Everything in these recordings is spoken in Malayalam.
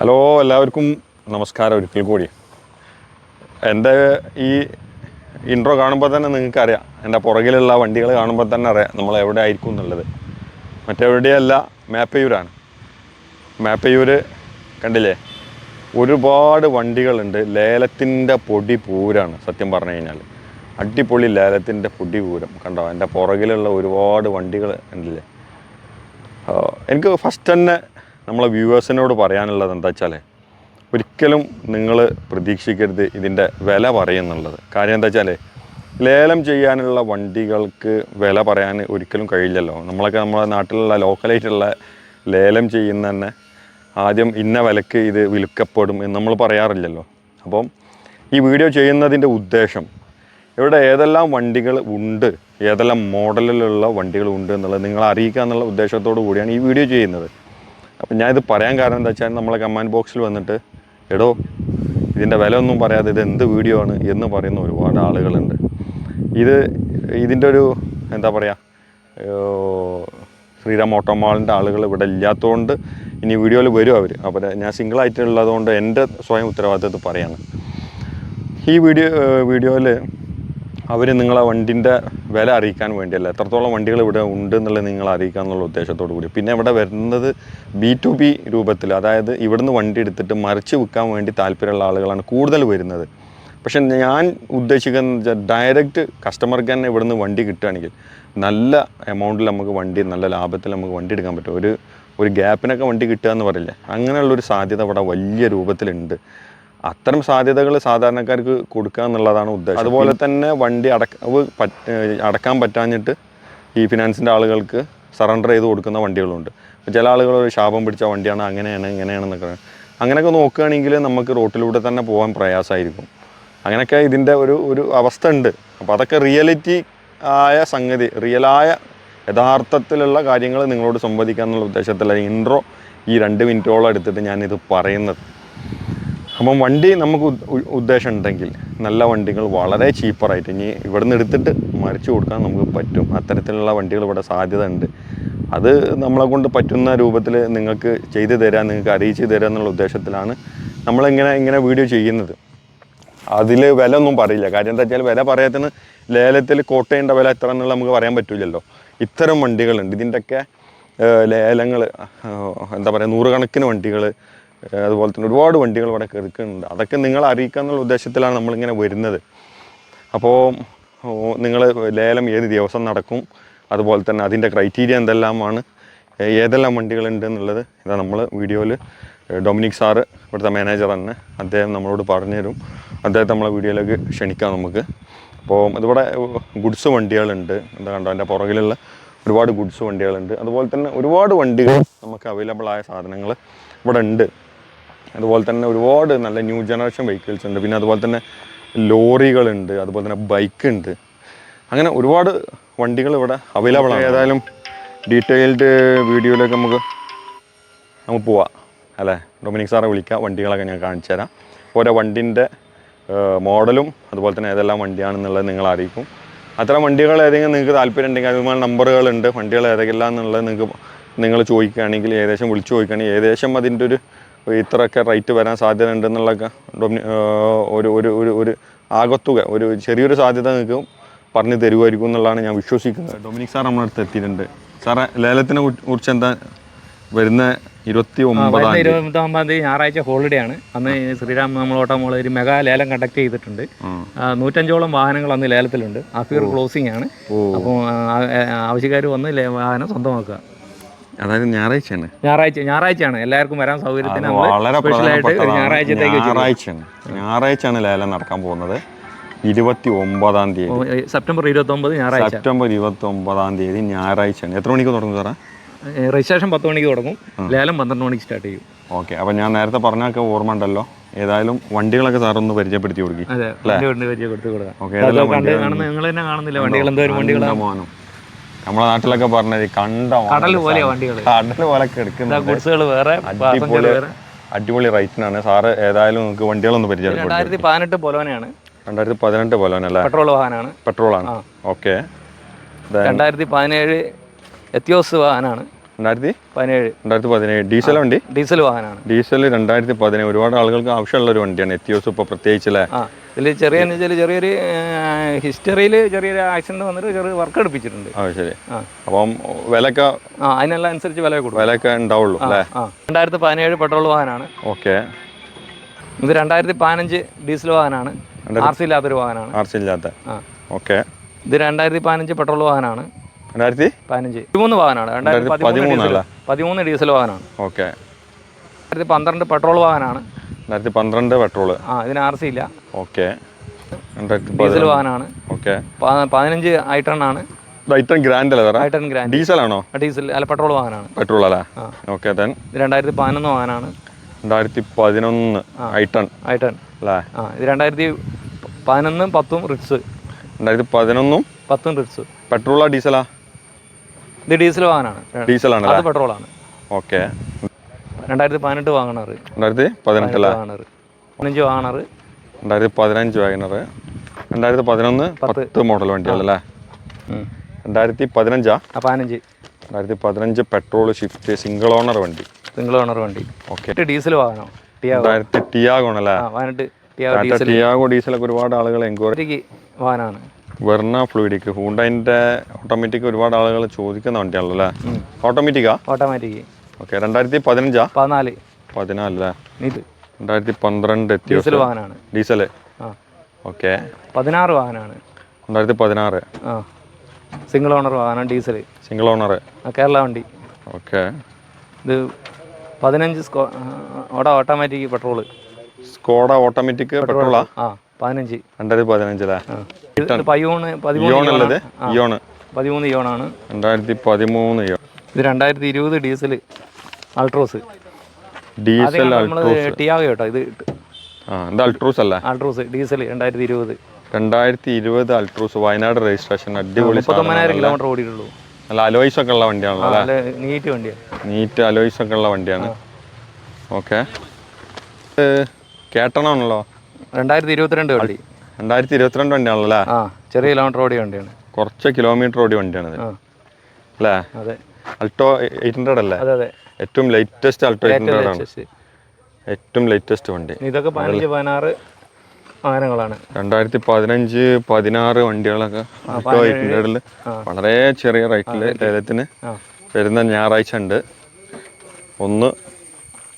ഹലോ എല്ലാവർക്കും നമസ്കാരം ഒരിക്കൽ കൂടി. എന്റെ ഈ ഇൻട്രോ കാണുമ്പോൾ തന്നെ നിങ്ങൾക്ക് അറിയാം എന്റെ പുറകിലുള്ള വണ്ടികൾ കാണുമ്പോൾ തന്നെ അറിയാം നമ്മൾ എവിടെ ആയിരിക്കും എന്നുള്ളത്. മറ്റെവിടെയല്ല മേപ്പയൂരാണ് മേപ്പയൂർ കണ്ടില്ലേ? ഒരുപാട് വണ്ടികളുണ്ട്. ലേലത്തിന്റെ പൊടി പൂരാണ് സത്യം പറഞ്ഞു കഴിഞ്ഞാൽ. അടിപൊളി ലേലത്തിന്റെ പൊടി പൂരം കണ്ടോ? എന്റെ പുറകിലുള്ള ഒരുപാട് വണ്ടികൾ ഉണ്ടല്ലേ ആ, എനിക്ക് ഫസ്റ്റ് തന്നെ നമ്മളെ വ്യൂവേഴ്സിനോട് പറയാനുള്ളത് എന്താ വെച്ചാൽ ഒരിക്കലും നിങ്ങൾ പ്രതീക്ഷിക്കരുത് ഇതിന്റെ വില പറയുന്നുള്ളത്. കാര്യം എന്താ വെച്ചാൽ ലേലം ചെയ്യാനുള്ള വണ്ടികൾക്ക് വില പറയാൻ ഒരിക്കലും കഴിയില്ലല്ലോ. നമ്മളൊക്കെ നമ്മളെ നാട്ടിലുള്ള ലോക്കലായിട്ടുള്ള ലേലം ചെയ്യുന്ന തന്നെ ആദ്യം ഇന്ന വിലക്ക് ഇത് വിൽക്കപ്പെടും എന്ന് നമ്മൾ പറയാറില്ലല്ലോ. അപ്പം ഈ വീഡിയോ ചെയ്യുന്നതിന്റെ ഉദ്ദേശം ഇവിടെ ഏതെല്ലാം വണ്ടികൾ ഉണ്ട് ഏതെല്ലാം മോഡലിലുള്ള വണ്ടികൾ ഉണ്ട് എന്നുള്ളത് നിങ്ങളെ അറിയിക്കുക എന്നുള്ള ഉദ്ദേശത്തോടു കൂടിയാണ് ഈ വീഡിയോ ചെയ്യുന്നത്. അപ്പം ഞാനിത് പറയാൻ കാരണം എന്താ വെച്ചാൽ നമ്മളെ കമാൻഡ് ബോക്സിൽ വന്നിട്ട് എടോ ഇതിന്റെ വില ഒന്നും പറയാതെ ഇത് എന്ത് വീഡിയോ ആണ് എന്ന് പറയുന്ന ഒരുപാട് ആളുകളുണ്ട്. ഇത് ഇതിന്റെ ഒരു എന്താ പറയുക ശ്രീറാം ഓട്ടോമാളിന്റെ ആളുകൾ ഇവിടെ ഇല്ലാത്തതുകൊണ്ട് ഇനി വീഡിയോയിൽ വരും അവർ അപ്പോൾ ഞാൻ സിംഗിൾ ആയിട്ടുള്ളതുകൊണ്ട് എന്റെ സ്വയം ഉത്തരവാദിത്തത്തിൽ പറയാണ്. ഈ വീഡിയോ വീഡിയോയിൽ അവർ നിങ്ങളെ വണ്ടിന്റെ വില അറിയിക്കാൻ വേണ്ടിയല്ല? എത്രത്തോളം വണ്ടികൾ ഇവിടെ ഉണ്ട് എന്നുള്ളത് നിങ്ങൾ അറിയിക്കുക എന്നുള്ള ഉദ്ദേശത്തോടു കൂടി. പിന്നെ ഇവിടെ വരുന്നത് ബി ടു ബി രൂപത്തിൽ അതായത് ഇവിടുന്ന് വണ്ടി എടുത്തിട്ട് മറിച്ച് വിൽക്കാൻ വേണ്ടി താല്പര്യമുള്ള ആളുകളാണ് കൂടുതൽ വരുന്നത്. പക്ഷെ ഞാൻ ഉദ്ദേശിക്കുന്ന ഡയറക്റ്റ് കസ്റ്റമർക്ക് തന്നെ ഇവിടുന്ന് വണ്ടി കിട്ടുകയാണെങ്കിൽ നല്ല എമൗണ്ടിൽ നമുക്ക് വണ്ടി നല്ല ലാഭത്തിൽ നമുക്ക് വണ്ടി എടുക്കാൻ പറ്റും. ഒരു ഒരു ഗ്യാപ്പിനൊക്കെ വണ്ടി കിട്ടുക എന്ന് പറയില്ലേ? അങ്ങനെയുള്ളൊരു സാധ്യത ഇവിടെ വലിയ രൂപത്തിലുണ്ട്. അത്തരം സാധ്യതകൾ സാധാരണക്കാർക്ക് കൊടുക്കുക എന്നുള്ളതാണ് ഉദ്ദേശം. അതുപോലെ തന്നെ വണ്ടി അടക്ക അടക്കാൻ പറ്റാഞ്ഞിട്ട് ഈ ഫിനാൻസിന്റെ ആളുകൾക്ക് സറണ്ടർ ചെയ്ത് കൊടുക്കുന്ന വണ്ടികളുണ്ട്. ചില ആളുകൾ ഒരു ശാപം പിടിച്ച വണ്ടിയാണ് അങ്ങനെയാണ് ഇങ്ങനെയാണെന്നൊക്കെ അങ്ങനെയൊക്കെ നോക്കുകയാണെങ്കിൽ നമുക്ക് റോട്ടിലൂടെ തന്നെ പോകാൻ പ്രയാസമായിരിക്കും. അങ്ങനെയൊക്കെ ഇതിന്റെ ഒരു ഒരു അവസ്ഥ ഉണ്ട്. അപ്പോൾ അതൊക്കെ റിയലിറ്റി ആയ സംഗതി റിയലായ യഥാർത്ഥത്തിലുള്ള കാര്യങ്ങൾ നിങ്ങളോട് സംവദിക്കുക എന്നുള്ള ഇൻട്രോ ഈ രണ്ട് മിനിറ്റോളം എടുത്തിട്ട് ഞാനിത് പറയുന്നത്. അപ്പം വണ്ടി നമുക്ക് ഉദ്- ഉദ്ദേശം ഉണ്ടെങ്കിൽ നല്ല വണ്ടികൾ വളരെ ചീപ്പറായിട്ട് ഇനി ഇവിടെ നിന്ന് എടുത്തിട്ട് മറിച്ചു കൊടുക്കാൻ നമുക്ക് പറ്റും. അത്തരത്തിലുള്ള വണ്ടികൾ ഇവിടെ സാധ്യത ഉണ്ട്. അത് നമ്മളെ കൊണ്ട് പറ്റുന്ന രൂപത്തിൽ നിങ്ങൾക്ക് ചെയ്തു തരാൻ നിങ്ങൾക്ക് അറിയിച്ചു തരാം എന്നുള്ള ഉദ്ദേശത്തിലാണ് നമ്മളിങ്ങനെ ഇങ്ങനെ വീഡിയോ ചെയ്യുന്നത്. അതിൽ വില ഒന്നും പറയില്ല. കാര്യം എന്താ വെച്ചാൽ വില പറയാത്തതിന് ലേലത്തിൽ കോട്ടയേണ്ട വില എത്ര എന്നുള്ളത് നമുക്ക് പറയാൻ പറ്റില്ലല്ലോ ഇത്തരം വണ്ടികളുണ്ട്. ഇതിന്റെയൊക്കെ ലേലങ്ങൾ എന്താ പറയുക നൂറുകണക്കിന് വണ്ടികൾ അതുപോലെ തന്നെ ഒരുപാട് വണ്ടികൾ ഇവിടെ കയറിക്കുന്നുണ്ട് അതൊക്കെ നിങ്ങൾ അറിയിക്കുക എന്നുള്ള ഉദ്ദേശത്തിലാണ് നമ്മളിങ്ങനെ വരുന്നത്. അപ്പോൾ നിങ്ങൾ ലേലം ഏത് ദിവസം നടക്കും? അതുപോലെ തന്നെ അതിന്റെ ക്രൈറ്റീരിയ എന്തെല്ലാമാണ്? ഏതെല്ലാം വണ്ടികളുണ്ട് എന്നുള്ളത് ഇതാ നമ്മൾ വീഡിയോയിൽ ഡൊമിനിക് സാറ് ഇവിടുത്തെ മാനേജർ തന്നെ അദ്ദേഹം നമ്മളോട് പറഞ്ഞുതരും. അദ്ദേഹത്തെ നമ്മളെ വീഡിയോയിലേക്ക് ക്ഷണിക്കാം നമുക്ക്. അപ്പോൾ ഇതിവിടെ ഗുഡ്സ് വണ്ടികളുണ്ട്. എന്താ കണ്ടോ അതിന്റെ പുറകിലുള്ള ഒരുപാട് ഗുഡ്സ് വണ്ടികളുണ്ട്. അതുപോലെ തന്നെ ഒരുപാട് വണ്ടികൾ നമുക്ക് അവൈലബിൾ ആയ സാധനങ്ങൾ ഇവിടെ ഉണ്ട് അതുപോലെ തന്നെ ഒരുപാട് നല്ല ന്യൂ ജനറേഷൻ വെഹിക്കിൾസ് ഉണ്ട്. പിന്നെ അതുപോലെ തന്നെ ലോറികളുണ്ട് അതുപോലെ തന്നെ ബൈക്ക് ഉണ്ട് അങ്ങനെ ഒരുപാട് വണ്ടികൾ ഇവിടെ അവൈലബിൾ ആണ്. ഏതായാലും ഡീറ്റെയിൽഡ് വീഡിയോയിലേക്ക് നമുക്ക് നമുക്ക് പോവാം അല്ലേ? ഡൊമിനിക് സാറെ വിളിക്കാം. വണ്ടികളൊക്കെ ഞാൻ കാണിച്ചു തരാം. ഓരോ വണ്ടിന്റെ മോഡലും അതുപോലെ തന്നെ ഏതെല്ലാം വണ്ടിയാണെന്നുള്ളത് നിങ്ങൾ അറിയിക്കും. അത്തരം വണ്ടികൾ ഏതെങ്കിലും നിങ്ങൾക്ക് താല്പര്യം ഉണ്ടെങ്കിൽ അതുപോലെ നമ്പറുകളുണ്ട് വണ്ടികൾ ഏതെല്ലാം എന്നുള്ളത് നിങ്ങൾക്ക് നിങ്ങൾ ചോദിക്കുകയാണെങ്കിൽ ഏകദേശം വിളിച്ചു ചോദിക്കുകയാണെങ്കിൽ ഏകദേശം അതിന്റെ ഒരു ഇത്രയൊക്കെ റേറ്റ് വരാൻ സാധ്യത ഉണ്ടെന്നുള്ള ഒരു ഒരു ഒരു ഒരു ആകത്തുക ഒരു ചെറിയൊരു സാധ്യത നിങ്ങൾക്ക് പറഞ്ഞു തരുമായിരിക്കും എന്നുള്ളതാണ് ഞാൻ വിശ്വസിക്കുന്നത്. ഡൊമിനിക് സാർ നമ്മുടെ അടുത്ത് എത്തിയിട്ടുണ്ട്. സാറേ ലേലത്തിനെ കുറിച്ച് എന്താ വരുന്ന ഇരുപത്തി ഒമ്പതാം ഇരുപത്തൊമ്പതാം തീയതി ഞായറാഴ്ച ഹോളിഡേ ആണ്. അന്ന് ശ്രീരാം നമ്മൾ ഓട്ടോമോൾ ഒരു മെഗാ ലേലം കണ്ടക്ട് ചെയ്തിട്ടുണ്ട്. നൂറ്റഞ്ചോളം വാഹനങ്ങൾ അന്ന് ലേലത്തിലുണ്ട്. അഫീർ ക്ലോസിംഗ് ആണ്. അപ്പോൾ ആവശ്യക്കാർ വന്ന് വാഹനം സ്വന്തമാക്കുക. അതായത് ഞായറാഴ്ചയാണ്. ഞായറാഴ്ച ഞായറാഴ്ചയാണ്. എല്ലാവർക്കും വരാൻ സൗകര്യത്തിന് വളരെ പ്രധാനപ്പെട്ടതാണ്. ഞായറാഴ്ചത്തേക്ക്. ഞായറാഴ്ചയാണ്. ഞായറാഴ്ചയാണ് ലേലം നടക്കാൻ പോകുന്നത്. ഇരുപത്തി ഒമ്പതാം തീയതി സെപ്റ്റംബർ ഇരുപത്തി ഒമ്പത് ഞായറാഴ്ച. സെപ്റ്റംബർ ഇരുപത്തി ഒമ്പതാം തീയതി ഞായറാഴ്ചയാണ്. എത്ര മണിക്ക് തുടങ്ങും സാറേ? രജിസ്ട്രേഷൻ പത്ത് മണിക്ക് തുടങ്ങും. ലേലം പന്ത്രണ്ട് മണിക്ക് സ്റ്റാർട്ട് ചെയ്യും. ഓക്കെ. അപ്പം ഞാൻ നേരത്തെ പറഞ്ഞൊക്കെ ഓർമ്മ ഉണ്ടല്ലോ ഏതായാലും വണ്ടികളൊക്കെ ഒന്ന് പരിചയപ്പെടുത്തി കൊടുക്കും. അതെ വണ്ടി കൊടുക്കാം. ഓക്കെ നിങ്ങൾ തന്നെ കാണുന്നില്ല? വണ്ടികൾ എന്തോരം വണ്ടികളാണ് നമ്മളെ നാട്ടിലൊക്കെ പറഞ്ഞത് കണ്ട കടൽ പോലെ വണ്ടികൾ കടൽ പോലെ ഗുഡ്സുകൾ വേറെ അടിപൊളി അടിപൊളി റേറ്റിനാണ്. സാറ് ഏതായാലും നിങ്ങൾക്ക് വണ്ടികളൊന്ന് പരിചയപ്പെടുത്തി രണ്ടായിരത്തി പതിനെട്ട് പൊലോനയാണ് രണ്ടായിരത്തി പതിനെട്ട് പോലെയാണല്ലേ പെട്രോൾ വാഹനമാണ് പെട്രോളാണ്. ഓക്കെ. രണ്ടായിരത്തി പതിനേഴ് എത്തിയോസ് വാഹനമാണ് രണ്ടായിരത്തി പതിനേഴ്. രണ്ടായിരത്തി പതിനേഴ്. ഡീസൽ വണ്ടി? ഡീസൽ വാഹനമാണ്. ഡീസൽ രണ്ടായിരത്തി പതിനേഴ്. ഒരുപാട് ആളുകൾക്ക് ആവശ്യമുള്ള ഒരു വണ്ടിയാണ് എത്തിയോസ് ഇപ്പോൾ പ്രത്യേകിച്ച് അല്ലേ ഇതിൽ ചെറിയ ചെറിയൊരു ഹിസ്റ്ററിയിൽ ചെറിയൊരു ആക്സിഡന്റ് വന്നിട്ട് ചെറിയ വർക്ക് എടുപ്പിച്ചിട്ടുണ്ട്. ആ ശരി. അപ്പം വിലയൊക്കെ ആ അതിനെല്ലാം അനുസരിച്ച് വില കൊടുക്കും. വിലയൊക്കെ ഉണ്ടാവുള്ളൂ അല്ലേ? രണ്ടായിരത്തി പതിനേഴ് പെട്രോൾ വാഹനമാണ്. ഓക്കെ. ഇത് രണ്ടായിരത്തി പതിനഞ്ച് ഡീസൽ വാഹനമാണ്. ആർ സി ഇല്ലാത്തൊരു വാഹനമാണ്. ആർച്ച് ഇല്ലാത്ത. ആ. ഓക്കെ. ഇത് രണ്ടായിരത്തി പതിനഞ്ച് പെട്രോൾ വാഹനമാണ്. രണ്ടായിരത്തി പതിനഞ്ച്. പതിമൂന്ന് വാഹനമാണ്. രണ്ടായിരത്തി പതിമൂന്ന് ഡീസൽ. പതിമൂന്ന് ഡീസൽ വാഹനമാണ്. ഓക്കെ. രണ്ടായിരത്തി പന്ത്രണ്ട് പെട്രോൾ വാഹനമാണ്. രണ്ടായിരത്തി പന്ത്രണ്ട് പെട്രോൾ ആ ഇതിന് ആർ സി ഇല്ല. ഓക്കെ. ഡീസൽ വാഹനമാണ്. ഓക്കെ. പതിനഞ്ച് ഐട്ടൺ ആണ് ഐറ്റം ഗ്രാൻഡ് അല്ലേ ഐട്ടൺ ഗ്രാൻഡ് ഡീസലാണോ? ഡീസൽ അല്ല പെട്രോൾ വാഹനമാണ്. പെട്രോൾ അല്ലേ. ഓക്കെ ദെൻ രണ്ടായിരത്തി പതിനൊന്ന് വാഹനമാണ്. രണ്ടായിരത്തി പതിനൊന്ന് ഐട്ടൺ ഐട്ടൺ അല്ലേ? ആ ഇത് രണ്ടായിരത്തി പതിനൊന്നും പത്തും റിറ്റ്സ് രണ്ടായിരത്തി പതിനൊന്നും പത്തും റിറ്റ്സ് പെട്രോളാ ഡീസലാ? ഇത് ഡീസൽ വാഹനമാണ് ആണ് അത് പെട്രോളാണ്. ഓക്കെ. രണ്ടായിരത്തി പതിനെട്ട് വാങ്ങണറ് രണ്ടായിരത്തി പതിനെട്ടല്ലേ വാങ്ങണർ പതിനഞ്ച് വാങ്ങണർ രണ്ടായിരത്തി പതിനഞ്ച് വാഗനർ രണ്ടായിരത്തി പതിനൊന്ന് പത്ത് മോഡൽ വണ്ടിയാണല്ലേ രണ്ടായിരത്തി പതിനഞ്ചാ ആ പതിനഞ്ച്. രണ്ടായിരത്തി പതിനഞ്ച് പെട്രോൾ ഷിഫ്റ്റ് സിംഗിൾ ഓണർ വണ്ടി. സിംഗിൾ ഓണർ വണ്ടി. ഓക്കെ. ഡീസൽ വാങ്ങണം. ടിയാഗോ. ആണല്ലേ ടിയാഗോ ഡീസൽ ഒക്കെ ഡീസലൊക്കെ ഒരുപാട് ആളുകൾ എൻക്വയറി ഒറ്റയ്ക്ക് വാഹനമാണ് വെർണ ഫ്ലൂയിഡിക്ക് ഹൂണ്ടൈന്റെ ഓട്ടോമാറ്റിക് ഒരുപാട് ആളുകൾ ചോദിക്കുന്ന വണ്ടിയാണല്ലോ അല്ലേ? ഓട്ടോമാറ്റിക്കാ ഓട്ടോമാറ്റിക് ഓക്കെ രണ്ടായിരത്തി പതിനഞ്ചാ പതിനാല്. പതിനാലല്ലേ ഇത്. രണ്ടായിരത്തി പന്ത്രണ്ട് എത്തിയോ? ഡീസൽ വാഹനമാണ് ഡീസൽ ആ. ഓക്കെ പതിനാറ് വാഹനമാണ് രണ്ടായിരത്തി പതിനാറ് ആ. സിംഗിൾ ഓണർ വാഹനം ഡീസൽ സിംഗിൾ ഓണർ കേരള വണ്ടി. ഓക്കെ ഇത് പതിനഞ്ച് സ്കോ ഓടാ ഓട്ടോമാറ്റിക് പെട്രോൾ സ്കോഡ ഓട്ടോമാറ്റിക് പെട്രോളാ ആ? പതിനഞ്ച്. രണ്ടായിരത്തി പതിനഞ്ചല്ലേ ആ. പതിമൂന്ന് പതിമൂന്ന് ഇയോൺ അല്ലത് ഇയോണാണ്. ഇയോണ് പതിമൂന്ന് ഇയോണാണ് രണ്ടായിരത്തി പതിമൂന്ന് ഇയോൺ ഇത് രണ്ടായിരത്തി ഇരുപത് diesel Altroz diesel Altroz. Tiago കേട്ടോ ഇത് ആ ഇത് അൾട്രൂസ് അല്ലേ? അൾട്രോസ് ഡീസൽ രണ്ടായിരത്തി ഇരുപത് രണ്ടായിരത്തി ഇരുപത് അൾട്രൂസ് വയനാട് രജിസ്ട്രേഷൻ അടിപൊളി കിലോമീറ്റർ ഓടിയിട്ടുള്ളൂ. നല്ല അലോയ്സ് ഒക്കെ ഉള്ള വണ്ടിയാണല്ലോ നീറ്റ് വണ്ടിയാണ് നീറ്റ് അലോയ്സ് ഒക്കെ ഉള്ള വണ്ടിയാണ്. ഓക്കെ. കേട്ടണമാണല്ലോ? രണ്ടായിരത്തി ഇരുപത്തിരണ്ട് വണ്ടി. രണ്ടായിരത്തി ഇരുപത്തിരണ്ട് വണ്ടിയാണല്ലോ ആ ചെറിയ കിലോമീറ്റർ ഓടിയ വണ്ടിയാണ്. കുറച്ച് കിലോമീറ്റർ ഓടി വണ്ടിയാണ് അല്ലേ? അതെ. അൾട്ടോ എയ്റ്റ് ഹൺഡ്രഡ് അല്ലേ? അതെ അതെ. ഏറ്റവും ലേറ്റസ്റ്റ് അൾട്ടോ എയ്റ്റ് ഹൺഡ്രഡ് ആണ്. ഏറ്റവും ലേറ്റസ്റ്റ് വണ്ടി. ഇതൊക്കെ പതിനഞ്ച് പതിനാറ് വാഹനങ്ങളാണ്. രണ്ടായിരത്തി പതിനഞ്ച് പതിനാറ് വണ്ടികളൊക്കെ അൾട്ടോ എയ്റ്റ് ഹൺഡ്രഡിൽ വളരെ ചെറിയ റേറ്റിൽ ലേലത്തിന് വരുന്ന ഞായറാഴ്ച ഉണ്ട്. ഒന്ന്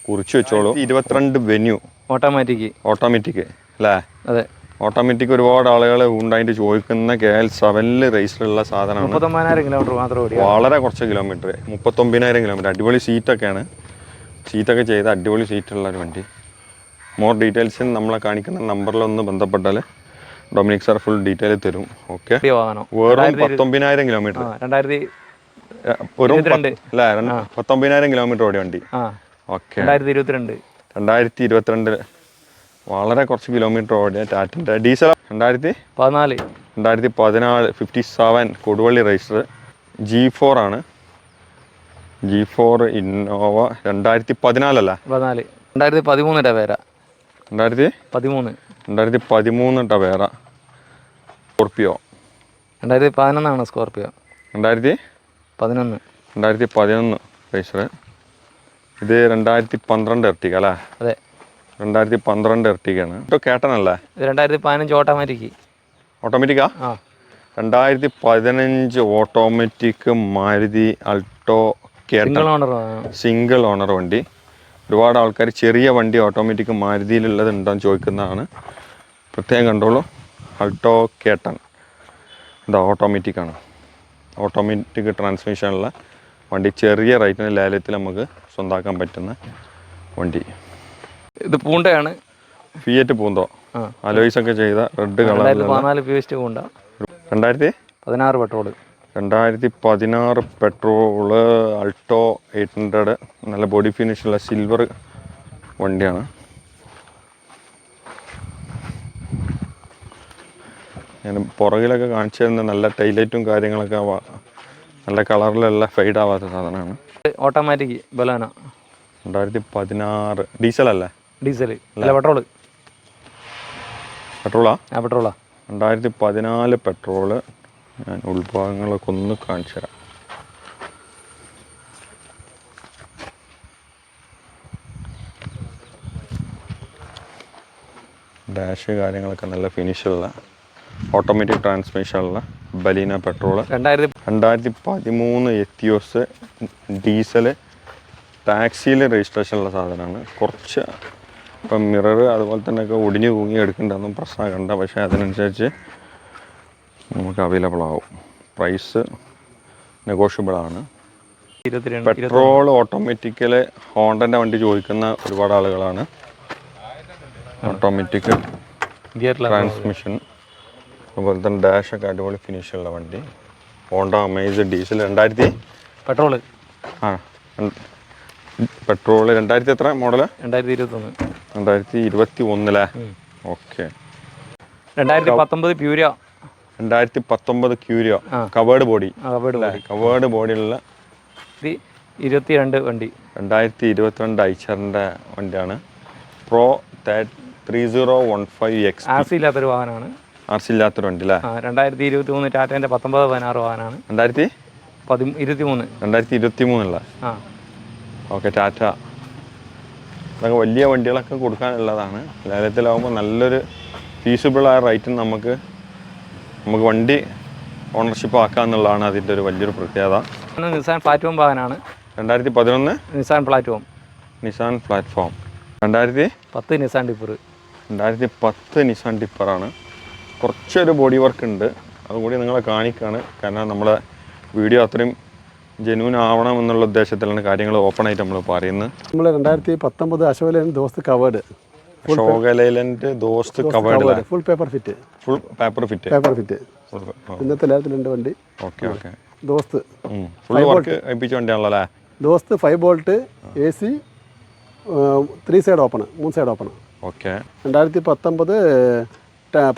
കുറിച്ച് വെച്ചോളൂ. ഇരുപത്തിരണ്ട് വെന്യൂ ഓട്ടോമാറ്റിക് ഓട്ടോമാറ്റിക് അല്ലേ? അതെ. ഓട്ടോമാറ്റിക് ഒരുപാട് ആളുകൾ ഉണ്ടായിട്ട് ചോദിക്കുന്ന കെ എൽ സെവനിൽ റേസിലുള്ള സാധനമാണ്. കിലോമീറ്റർ മാത്രം വളരെ കുറച്ച് കിലോമീറ്റർ മുപ്പത്തൊമ്പതിനായിരം കിലോമീറ്റർ അടിപൊളി സീറ്റൊക്കെയാണ് സീറ്റൊക്കെ ചെയ്ത അടിപൊളി സീറ്റുള്ള ഒരു വണ്ടി. മോർ ഡീറ്റെയിൽസ് നമ്മളെ കാണിക്കുന്ന നമ്പറിലൊന്ന് ബന്ധപ്പെട്ടാൽ ഡൊമിനിക് സാർ ഫുൾ ഡീറ്റെയിൽ തരും. ഓക്കെ വെറും പത്തൊമ്പതിനായിരം കിലോമീറ്റർ രണ്ടായിരത്തി അല്ല പത്തൊമ്പതിനായിരം കിലോമീറ്റർ ഓടിയ വണ്ടി. ഓക്കെ രണ്ടായിരത്തി ഇരുപത്തിരണ്ട്. രണ്ടായിരത്തി വളരെ കുറച്ച് കിലോമീറ്റർ ഓടിയ ടാറ്റിന്റെ ഡീസൽ രണ്ടായിരത്തി പതിനാല്. രണ്ടായിരത്തി പതിനാല് fifty seven Koduvally racer G four ആണ്. ജി ഫോർ ഇന്നോവ രണ്ടായിരത്തി പതിനാലല്ല പതിനാല്. രണ്ടായിരത്തി പതിമൂന്ന് ടവേര രണ്ടായിരത്തി പതിമൂന്ന്. രണ്ടായിരത്തി പതിമൂന്ന് ടവേറ സ്കോർപ്പിയോ രണ്ടായിരത്തി പതിനൊന്നാണ് സ്കോർപ്പിയോ രണ്ടായിരത്തി പതിനൊന്ന്. രണ്ടായിരത്തി പതിനൊന്ന് റേസർ ഇത് രണ്ടായിരത്തി പന്ത്രണ്ട് എർട്ടിക അല്ലേ? അതെ. രണ്ടായിരത്തി പന്ത്രണ്ട് എർട്ടിക്കാണ് കേട്ടോ കേട്ടനല്ലേ? രണ്ടായിരത്തി പതിനഞ്ച് ഓട്ടോമാറ്റിക് ഓട്ടോമാറ്റിക്കാ? ആ. രണ്ടായിരത്തി പതിനഞ്ച് automatic Maruti Alto single owner single owner വണ്ടി. ഒരുപാട് ആൾക്കാർ ചെറിയ വണ്ടി ഓട്ടോമാറ്റിക് മാരുതിയിലുള്ളത് ഉണ്ടോയെന്ന് ചോദിക്കുന്നതാണ്. പ്രത്യേകം കണ്ടോളൂ. അൾട്ടോ കേട്ടൺ ഇതാ ഓട്ടോമാറ്റിക് ആണ് ഓട്ടോമാറ്റിക് ട്രാൻസ്മിഷനുള്ള വണ്ടി. ചെറിയ റേറ്റിന് ലേലത്തിൽ നമുക്ക് സ്വന്തമാക്കാൻ പറ്റുന്ന വണ്ടി. ഇത് പൂണ്ടയാണ്. ഫിയറ്റ് പൂന്തോ? അലോയ്സ് ഒക്കെ ചെയ്ത റെഡ് കളർ രണ്ടായിരത്തി പതിനാല് പ്യൂസ്റ്റ് പൂണ്ട. രണ്ടായിരത്തി? പതിനാറ് പെട്രോൾ രണ്ടായിരത്തി പതിനാറ് പെട്രോൾ അൾട്ടോ എയ്റ്റ് ഹൺഡ്രഡ് നല്ല ബോഡി ഫിനിഷുള്ള സിൽവർ വണ്ടിയാണ്. ഞാൻ പുറകിലൊക്കെ കാണിച്ചു തരുന്ന നല്ല ടൈലൈറ്റും കാര്യങ്ങളൊക്കെ നല്ല കളറിലുള്ള ഫെയ്ഡ് ആവാത്ത സാധനമാണ്. ഓട്ടോമാറ്റിക് ബലാന. രണ്ടായിരത്തി പതിനാറ്. ഡീസലല്ലേ ഡീസൽ അല്ല. പെട്രോൾ പെട്രോളാ. ആ പെട്രോളാ. രണ്ടായിരത്തി പതിനാല് പെട്രോൾ ഞാൻ ഉൾഭാഗങ്ങളൊക്കെ ഒന്ന് കാണിച്ചു തരാം. ഡാഷ് കാര്യങ്ങളൊക്കെ നല്ല ഫിനിഷുള്ള ഓട്ടോമാറ്റിക് ട്രാൻസ്മിഷനുള്ള ബലീന പെട്രോൾ രണ്ടായിരത്തി രണ്ടായിരത്തി പതിമൂന്ന് എത്തിയോസ് ഡീസൽ ടാക്സിയിൽ രജിസ്ട്രേഷനുള്ള സാധനമാണ്. കുറച്ച് ഇപ്പം മിറർ അതുപോലെ തന്നെ ഒക്കെ ഒടിഞ്ഞു തൂങ്ങി എടുക്കേണ്ടതൊന്നും പ്രശ്നം കണ്ട പക്ഷേ അതിനനുസരിച്ച് നമുക്ക് അവൈലബിൾ ആവും. പ്രൈസ് നെഗോഷ്യബിൾ ആണ്. പെട്രോൾ ഓട്ടോമാറ്റിക്കൽ ഹോണ്ടന്റെ വണ്ടി ചോദിക്കുന്ന ഒരുപാട് ആളുകളാണ്. ഓട്ടോമാറ്റിക് ഗിയർ ട്രാൻസ്മിഷൻ അതുപോലെ തന്നെ ഡാഷൊക്കെ അടിപൊളി ഫിനിഷുള്ള വണ്ടി. ഹോണ്ട അമേസ് ഡീസൽ രണ്ടായിരത്തി പെട്രോൾ ആ പെട്രോൾ രണ്ടായിരത്തി എത്ര മോഡൽ രണ്ടായിരത്തി ഇരുപത്തൊന്ന്. രണ്ടായിരത്തി ഇരുപത്തി ഒന്നിലെ ഓക്കെ. രണ്ടായിരത്തി പത്തൊമ്പത് പ്യൂരിയ. രണ്ടായിരത്തി പത്തൊമ്പത് ക്യൂരിയോ കവേർഡ് ബോഡി. കവേർഡ് ബോഡിയിലുള്ള ഇരുപത്തിരണ്ട് വണ്ടി. രണ്ടായിരത്തി ഇരുപത്തിരണ്ട് ഐച്ചറിന്റെ വണ്ടിയാണ്. Pro three zero one five X R C ഇല്ലാത്തൊരു വാഹനമാണ്. ആർ സി ഇല്ലാത്തൊരു വണ്ടി അല്ലേ? രണ്ടായിരത്തി ഇരുപത്തി മൂന്ന് ടാറ്റേന്റെ പത്തൊമ്പത് പതിനാറ് വാഹനമാണ്. രണ്ടായിരത്തി? പതി ഇരുപത്തി മൂന്ന് രണ്ടായിരത്തി ഇരുപത്തി മൂന്നല്ലേ ആ. ഓക്കെ ടാറ്റ. അതൊക്കെ വലിയ വണ്ടികളൊക്കെ കൊടുക്കാനുള്ളതാണ്. ലേലത്തിലാവുമ്പോൾ നല്ലൊരു ഫീസിബിളായ റേറ്റിന് നമുക്ക് നമുക്ക് വണ്ടി ഓണർഷിപ്പ് ആക്കുക എന്നുള്ളതാണ് അതിന്റെ ഒരു വലിയൊരു പ്രത്യേകത. നിസാൻ പ്ലാറ്റ്ഫോം വാഹനമാണ് രണ്ടായിരത്തി പതിനൊന്ന് നിസാൻ പ്ലാറ്റ്ഫോം നിസാൻ പ്ലാറ്റ്ഫോം രണ്ടായിരത്തി പത്ത് നിസാൻ ടിപ്പർ രണ്ടായിരത്തി പത്ത് നിസാൻ ടിപ്പറാണ് കുറച്ചൊരു ബോഡി വർക്ക് ഉണ്ട്. അതുകൂടി നിങ്ങളെ കാണിക്കുകയാണ് കാരണം നമ്മളെ വീഡിയോ അത്രയും ജെന്യൂൻ ആവണം എന്നുള്ള ഉദ്ദേശത്തിലാണ് കാര്യങ്ങൾ ഓപ്പൺ ആയിട്ട് നമ്മൾ പറയുന്നത്. നമ്മൾ രണ്ടായിരത്തി പത്തൊമ്പത് അശോകലൻ Dost covered ഷോഗലൈലൻഡ് Dost covered full paper fit full paper fit paper fit ഇന്നത്തെ ലേലത്തിലുണ്ട് വണ്ടി. Okay okay Dost. Full work ഏൽപ്പിച്ച വണ്ടിയാണല്ലോ അല്ലേ? Dost five bolt A C three side open മൂന്ന് സൈഡ് ഓപ്പൺ ഓക്കെ രണ്ടായിരത്തി പത്തൊമ്പത്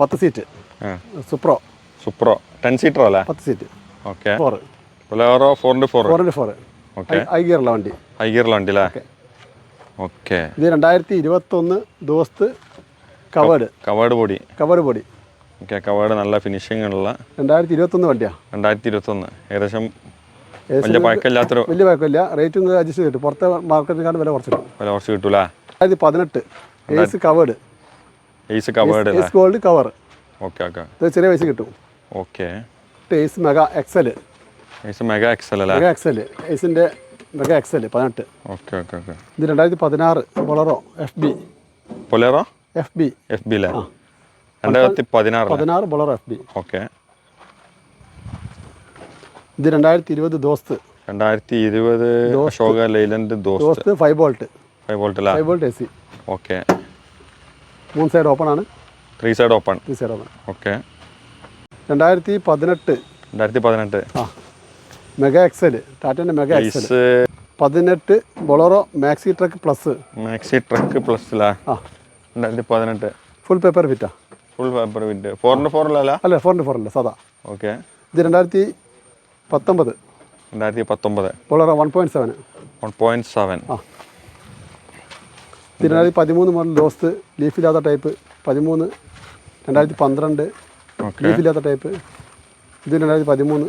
പത്ത് seat Supro Supro ten seater അല്ലേ? പത്ത് സീറ്റ് ഓക്കെ ഫോർ ബൊലേറോ ഫോറിന്റെ ഫോർ ഇന്റു ഫോർ ഐ ഗിയറുള്ള വണ്ടി. ഹൈ ഗിയറുള്ള വണ്ടി അല്ലേ ഓക്കെ ഇത് രണ്ടായിരത്തി ഇരുപത്തൊന്ന് Dost covered. Covered body. Covered body. Okay covered നല്ല ഫിനിഷിംഗ് ഉള്ള രണ്ടായിരത്തി ഇരുപത്തൊന്ന് വണ്ടിയാണ് രണ്ടായിരത്തി ഇരുപത്തൊന്ന് ഏകദേശം വലിയ പഴക്കമില്ലാത്തൊരു വലിയ കുഴപ്പമില്ല റേറ്റും അഡ്ജസ്റ്റ് ചെയ്തിട്ട്. പുറത്തെ മാർക്കറ്റിനെക്കാളും വില കുറച്ചിട്ടു. വില കുറച്ച് കിട്ടൂല രണ്ടായിരത്തി പതിനെട്ട് Ace covered Ace covered Ace gold cover okay okay ചെറിയ പൈസ കിട്ടും. Okay Ace mega XL mega XL mega XL ഏസിന്റെ mega Excel പതിനെട്ട്. ഓക്കെ ഓക്കെ ഓക്കെ ഇത് രണ്ടായിരത്തി പതിനാറ് Bolero F B Bolero F B F B അല്ലേ രണ്ടായിരത്തി പതിനാറ് പതിനാറ് ബൊളറോ എഫ് ബി ഓക്കെ ഇത് രണ്ടായിരത്തി ഇരുപത് ദോസ്ത് രണ്ടായിരത്തി ഇരുപത് Ashoka Leyland Dost five volt five volt അല്ലേ five volt A C okay മൂന്ന് സൈഡ് ഓപ്പൺ ആണ്. Three side open three side open okay രണ്ടായിരത്തി പതിനെട്ട് രണ്ടായിരത്തി പതിനെട്ട് ആ. മെഗാ എക്സൽ ടാറ്റന്റെ മെഗാ എക്സൽ പതിനെട്ട് Bolero maxi truck plus maxi truck plus അല്ലേ ആ. രണ്ടായിരത്തി പതിനെട്ട്. Full paper ഫിറ്റാ full paper fit into four അല്ല ഫോർ ഇന്റു ഫോർ അല്ല സാധാ. ഓക്കെ ഇത് രണ്ടായിരത്തി പത്തൊമ്പത്. രണ്ടായിരത്തി പത്തൊമ്പത്. Bolero one point seven one point seven ആ. ഇത് രണ്ടായിരത്തി പതിമൂന്ന് മോഡൽ ദോസ്ത് ലീഫില്ലാത്ത ടൈപ്പ് പതിമൂന്ന് രണ്ടായിരത്തി പന്ത്രണ്ട് ലീഫില്ലാത്ത ടൈപ്പ് ഇത് രണ്ടായിരത്തി പതിമൂന്ന്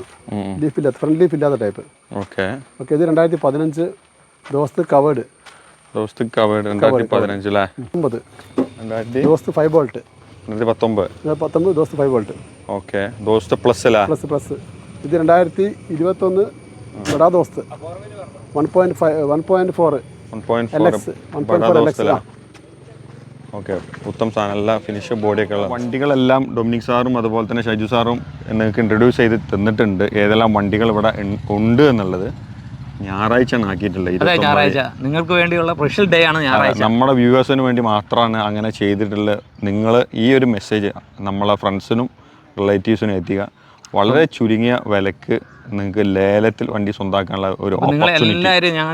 ലീഫില്ല ഫ്രണ്ട് ലീഫ് ഇല്ലാത്ത ടൈപ്പ് ഓക്കെ. ഓക്കെ ഇത് രണ്ടായിരത്തി പതിനഞ്ച് ദോസ്ത് കവേഡ് ദോസ്ത് കവേഡ് രണ്ടായിരത്തി പതിനഞ്ച് അല്ലേ ഒമ്പത് ദോസ്ത് ഫൈവ് വോൾട്ട് രണ്ടായിരത്തി പത്തൊമ്പത് പത്തൊമ്പത് Dost five volt okay Dost plus അല്ലേ പ്ലസ് പ്ലസ് ഇത് രണ്ടായിരത്തി ഇരുപത്തൊന്ന് Bada Dost. One point five one point four L X one point four L X okay. Uttam സാധനം എല്ലാ ഫിനിഷ് ബോഡിയൊക്കെ ഉള്ള വണ്ടികളെല്ലാം ഡൊമിനിക് സാറും അതുപോലെ തന്നെ ഷൈജു സാറും നിങ്ങൾക്ക് ഇൻട്രൊഡ്യൂസ് ചെയ്ത് തന്നിട്ടുണ്ട്. ഏതെല്ലാം വണ്ടികൾ ഇവിടെ ഉണ്ട് എന്നുള്ളത് ഞായറാഴ്ച ആക്കിയിട്ടുള്ളത്. ഞായറാഴ്ച. നിങ്ങൾക്ക് വേണ്ടിയുള്ള സ്പെഷ്യൽ ഡേ ആണ് ഞായറാഴ്ച. നമ്മുടെ വ്യൂവേഴ്സിന് വേണ്ടി മാത്രമാണ് അങ്ങനെ ചെയ്തിട്ടുള്ളത് നിങ്ങൾ ഈ ഒരു മെസ്സേജ് നമ്മളെ ഫ്രണ്ട്സിനും റിലേറ്റീവ്സിനും എത്തിക്കുക. വളരെ ചുരുങ്ങിയ വിലക്ക് നിങ്ങൾക്ക് ലേലത്തിൽ വണ്ടി സ്വന്തമാക്കാനുള്ള ഒരു. എല്ലാവരും ഞാൻ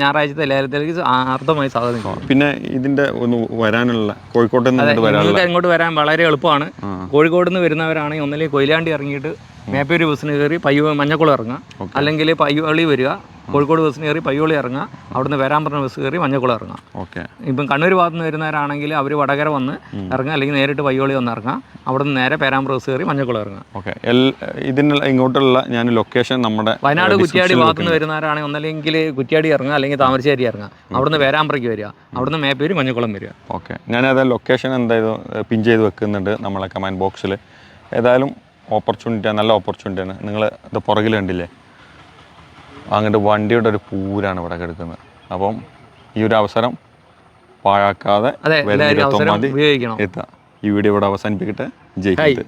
ഞായറാഴ്ചത്തെ ലേലത്തിലേക്ക് അർത്ഥമായി സാധനം പിന്നെ ഇതിന്റെ ഒന്ന് വരാനുള്ള കോഴിക്കോട്ട് നിന്ന് വരാനുള്ള ഇങ്ങോട്ട് വരാൻ വളരെ എളുപ്പമാണ്. കോഴിക്കോട് നിന്ന് വരുന്നവരാണെങ്കിൽ ഒന്നിലേക്ക് കൊയിലാണ്ടി ഇറങ്ങിയിട്ട് മേപ്പേര് ബസ്സിന് കയറി പയ്യോ മഞ്ഞക്കുളം ഇറങ്ങുക. അല്ലെങ്കിൽ പയ്യോളി വരിക കോഴിക്കോട് ബസ്സിന് കയറി പയ്യോളി ഇറങ്ങുക അവിടുന്ന് വരാൻ പറഞ്ഞ ബസ് കയറി മഞ്ഞക്കുളം ഇറങ്ങുക. ഓക്കെ. ഇപ്പം കണ്ണൂർ ഭാഗത്ത് നിന്ന് വരുന്നവരാണെങ്കിൽ അവർ വടകര വന്ന് ഇറങ്ങുക അല്ലെങ്കിൽ നേരിട്ട് പയ്യോളി വന്ന് ഇറങ്ങുക അവിടെ നിന്ന് നേരെ പേരാമ്പ്ര ബസ് കയറി മഞ്ഞക്കുളം ഇറങ്ങുക. ഓക്കെ. ഇതിനുള്ള ഇങ്ങോട്ടുള്ള ഞാൻ ലൊക്കേഷൻ നമ്മുടെ വയനാട് കുറ്റിയാടി ഭാഗത്ത് നിന്ന് ഭാഗത്തുനിന്ന് വരുന്നവരാണെങ്കിൽ ഒന്നല്ലെങ്കിൽ കുറ്റിയാടി ഇറങ്ങുക അല്ലെങ്കിൽ താമരശ്ശേരി ഇറങ്ങുക. അവിടുന്ന് വേരാമ്പ്രയ്ക്ക് വരിക. അവിടുന്ന് മേപ്പേരി മഞ്ഞക്കുളം വരിക. ഓക്കെ. ഞാനത് ലൊക്കേഷൻ എന്തായാലും പിൻ ചെയ്ത് വെക്കുന്നുണ്ട് നമ്മളെ കമാൻഡ് ബോക്സിൽ ഏതായാലും ഓപ്പർച്യൂണിറ്റി നല്ല ഓപ്പർച്യൂണിറ്റിയാണ് നിങ്ങൾ ഇത് പുറകിൽ കണ്ടില്ലേ? അങ്ങോട്ട് വണ്ടിയുടെ ഒരു പൂരാണ് ഇവിടെ കിടക്കുന്നത്. അപ്പം ഈ ഒരു അവസരം പാഴാക്കാതെ എത്താം ഈ വീഡിയോ ഇവിടെ അവസാനിപ്പിക്കട്ടെ. ജയ് ഹിന്ദ്.